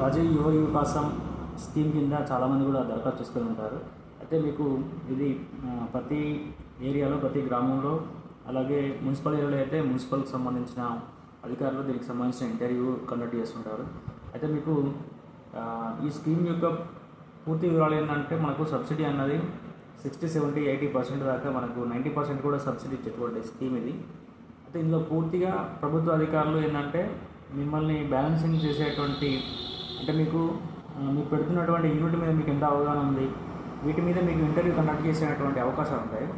రాజీవ్ యువ వికాసం స్కీమ్ కింద చాలామంది కూడా దరఖాస్తు చేసుకుని ఉంటారు. అయితే మీకు ఇది ప్రతి ఏరియాలో ప్రతి గ్రామంలో అలాగే మున్సిపల్ ఏరియాలో అయితే మున్సిపల్కి సంబంధించిన అధికారులు దీనికి సంబంధించిన ఇంటర్వ్యూ కండక్ట్ చేస్తుంటారు. అయితే మీకు ఈ స్కీమ్ యొక్క పూర్తి వివరాలు ఏంటంటే మనకు సబ్సిడీ అన్నది సిక్స్టీ సెవెంటీ ఎయిటీ పర్సెంట్ దాకా మనకు నైంటీ పర్సెంట్ కూడా సబ్సిడీ ఇచ్చేటువంటి స్కీమ్ ఇది. అయితే ఇందులో పూర్తిగా ప్రభుత్వ అధికారులు ఏంటంటే మిమ్మల్ని బ్యాలెన్సింగ్ చేసేటువంటి అంటే మీకు మీరు పెడుతున్నటువంటి యూనిట్ మీద మీకు ఎంత అవగాహన ఉంది? వీటి మీద మీకు ఇంటర్వ్యూ కండక్ట్ చేసేటువంటి అవకాశాలు ఉంటాయి?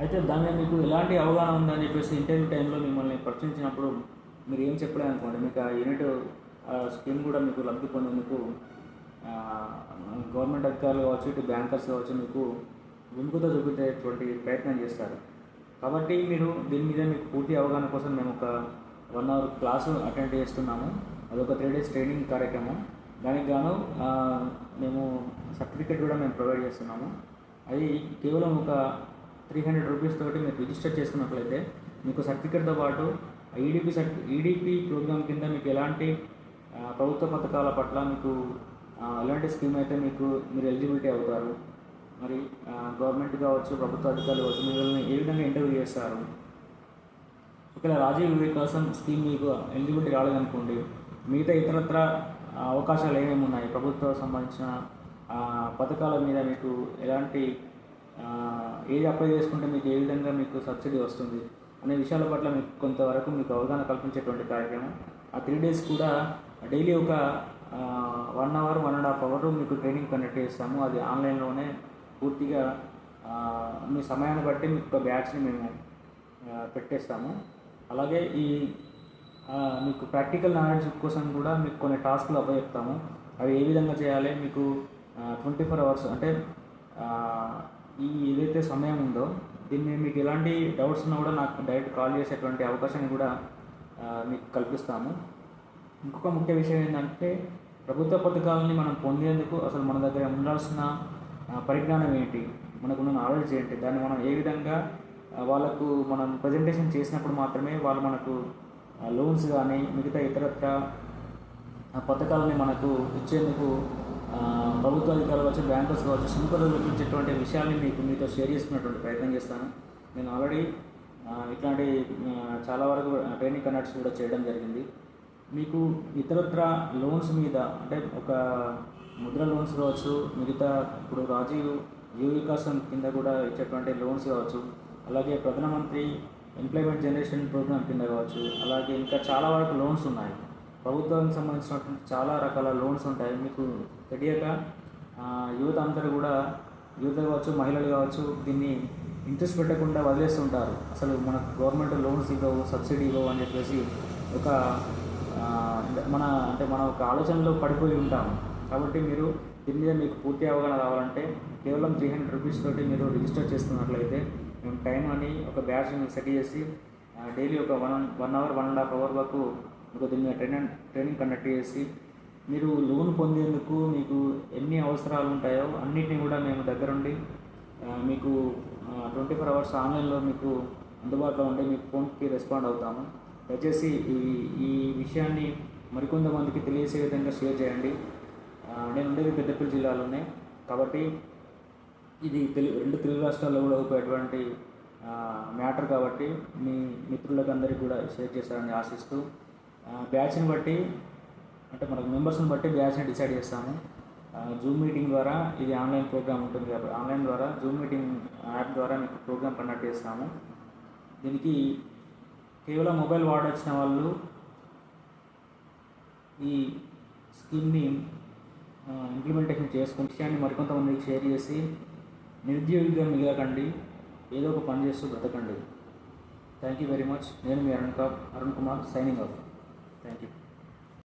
అయితే దాని మీద మీకు ఎలాంటి అవగాహన ఉందని చెప్పేసి ఇంటర్వ్యూ టైంలో మిమ్మల్ని ప్రశ్నించినప్పుడు మీరు ఏం చెప్పలేదు అనుకోండి. మీకు ఆ యూనిట్ స్కీమ్ కూడా మీకు లబ్ధి పొందేందుకు గవర్నమెంట్ అధికారులు కావచ్చు ఇటు బ్యాంకర్స్ కావచ్చు మీకు వెనుకత చూపించేటువంటి ప్రయత్నం చేస్తారు. కాబట్టి మీరు దీని మీద మీకు పూర్తి అవగాహన కోసం మేము ఒక వన్ అవర్ క్లాసు అటెండ్ చేస్తున్నాము. అదొక త్రీ డేస్ ట్రైనింగ్ కార్యక్రమం. దానికి గాను మేము సర్టిఫికేట్ కూడా మేము ప్రొవైడ్ చేస్తున్నాము. అది కేవలం ఒక త్రీ హండ్రెడ్ రూపీస్ తోటి మీరు రిజిస్టర్ చేసుకున్నట్లయితే మీకు సర్టిఫికేట్తో పాటు ఈడిపి సర్టి ఈడిపి ప్రోగ్రామ్ కింద మీకు ఎలాంటి ప్రభుత్వ పథకాల పట్ల మీకు ఎలాంటి స్కీమ్ అయితే మీకు మీరు ఎలిజిబిలిటీ అవుతారు మరి గవర్నమెంట్ కావచ్చు ప్రభుత్వ అధికారులు కావచ్చు మిమ్మల్ని ఏ విధంగా ఇంటర్వ్యూ చేస్తారు. ఒకవేళ రాజీవ్ కోసం స్కీమ్ మీకు ఎలిజిబిలిటీ రాలేదనుకోండి మిగతా ఇతరత్ర అవకాశాలు ఏమేమి ఉన్నాయి? ప్రభుత్వం సంబంధించిన పథకాల మీద మీకు ఎలాంటి ఏది అప్లై చేసుకుంటే మీకు ఏ విధంగా మీకు సబ్సిడీ వస్తుంది? అనే విషయాల పట్ల మీకు కొంతవరకు మీకు అవగాహన కల్పించేటువంటి కార్యక్రమం. ఆ త్రీ డేస్ కూడా డైలీ ఒక one hour one and half hour మీకు ట్రైనింగ్ కండక్ట్ చేస్తాము. అది ఆన్లైన్లోనే పూర్తిగా మీ సమయాన్ని బట్టి మీకు ఒక బ్యాచ్ని మేము పెట్టేస్తాము. అలాగే ఈ మీకు ప్రాక్టికల్ నాలెడ్జ్ కోసం కూడా మీకు కొన్ని టాస్క్లు అప్పచెప్తాము అవి ఏ విధంగా చేయాలి? మీకు ట్వంటీ ఫోర్ అవర్స్ అంటే ఈ ఏదైతే సమయం ఉందో దీన్ని మీకు ఎలాంటి డౌట్స్ ఉన్నా కూడా నాకు డైరెక్ట్ కాల్ చేసేటువంటి అవకాశాన్ని కూడా మీకు కల్పిస్తాము. ఇంకొక ముఖ్య విషయం ఏంటంటే ప్రభుత్వ పథకాలని మనం పొందేందుకు అసలు మన దగ్గర ఉండాల్సిన పరిజ్ఞానం ఏంటి? మనకున్న నాలెడ్జ్ ఏంటి? దాన్ని మనం ఏ విధంగా వాళ్ళకు మనం ప్రజెంటేషన్ చేసినప్పుడు మాత్రమే వాళ్ళు మనకు లోన్స్ కానీ మిగతా ఇతరత్ర పథకాలని మనకు ఇచ్చేందుకు ప్రభుత్వ అధికారులు కావచ్చు బ్యాంకర్స్ కావచ్చు సుముఖత చూపించేటువంటి విషయాన్ని మీకు మీతో షేర్ చేసుకునేటువంటి ప్రయత్నం చేస్తాను. నేను ఆల్రెడీ ఇట్లాంటి చాలా వరకు ట్రైనింగ్ కండక్ట్స్ కూడా చేయడం జరిగింది. మీకు ఇతరత్ర లోన్స్ మీద అంటే ఒక ముద్ర లోన్స్ కావచ్చు మిగతా ఇప్పుడు రాజీవ్ యువ వికాసం కింద కూడా ఇచ్చేటువంటి లోన్స్ కావచ్చు అలాగే ప్రధానమంత్రి ఎంప్లాయ్మెంట్ జనరేషన్ ప్రోగ్రామ్ కింద కావచ్చు అలాగే ఇంకా చాలా వరకు లోన్స్ ఉన్నాయి. ప్రభుత్వానికి సంబంధించినటువంటి చాలా రకాల లోన్స్ ఉంటాయి. మీకు తెలియక యువత అందరూ కూడా యువత కావచ్చు మహిళలు కావచ్చు దీన్ని ఇంట్రెస్ట్ పెట్టకుండా వదిలేస్తుంటారు. అసలు మనకు గవర్నమెంట్ లోన్స్ ఇవ్వవు సబ్సిడీ ఇవ్వవు అని చెప్పేసి ఒక మన అంటే మన ఒక ఆలోచనలో పడిపోయి ఉంటాము. కాబట్టి మీరు దీని మీద మీకు పూర్తి అవగాహన కావాలంటే కేవలం త్రీ హండ్రెడ్ రూపీస్ తోటి మీరు రిజిస్టర్ చేసుకున్నట్లయితే మేము టైం అని ఒక బ్యాచ్ సెట్ చేసి డైలీ ఒక one one hour one and half hour వరకు మీకు దీని ట్రైనింగ్ ట్రైనింగ్ కండక్ట్ చేసి మీరు లోన్ పొందేందుకు మీకు ఎన్ని అవసరాలు ఉంటాయో అన్నిటిని కూడా మేము దగ్గరుండి మీకు ట్వంటీ ఫోర్ అవర్స్ ఆన్లైన్లో మీకు అందుబాటులో ఉండి మీకు ఫోన్కి రెస్పాండ్ అవుతాము. దయచేసి ఈ ఈ విషయాన్ని మరికొంతమందికి తెలియసే విధంగా షేర్ చేయండి. నేను ఉండేది పెద్దపల్లి జిల్లాలోనే. కాబట్టి ఇది తెలుగు రెండు తెలుగు రాష్ట్రాల్లో కూడా ఉపయోగటువంటి మ్యాటర్ కాబట్టి మీ మిత్రులకు అందరికీ కూడా షేర్ చేస్తారని ఆశిస్తూ బ్యాచ్ని బట్టి అంటే మనకు మెంబర్స్ని బట్టి బ్యాచ్ని డిసైడ్ చేస్తాము. జూమ్ మీటింగ్ ద్వారా ఇది ఆన్లైన్ ప్రోగ్రామ్ ఉంటుంది కాబట్టి ఆన్లైన్ ద్వారా జూమ్ మీటింగ్ యాప్ ద్వారా మీకు ప్రోగ్రామ్ కండక్ట్ చేస్తాము. దీనికి కేవలం మొబైల్ వాడొచ్చిన వాళ్ళు ఈ స్కీమ్ని ఇంప్లిమెంటేషన్ చేసుకుని విషయాన్ని మరికొంతమందికి షేర్ చేసి నిరుద్యోగిగా మిగలకండి. ఏదో ఒక పని చేస్తూ బ్రతకండి. థ్యాంక్ యూ వెరీ మచ్ నేను మీ Arun Arun Kumar signing off thank you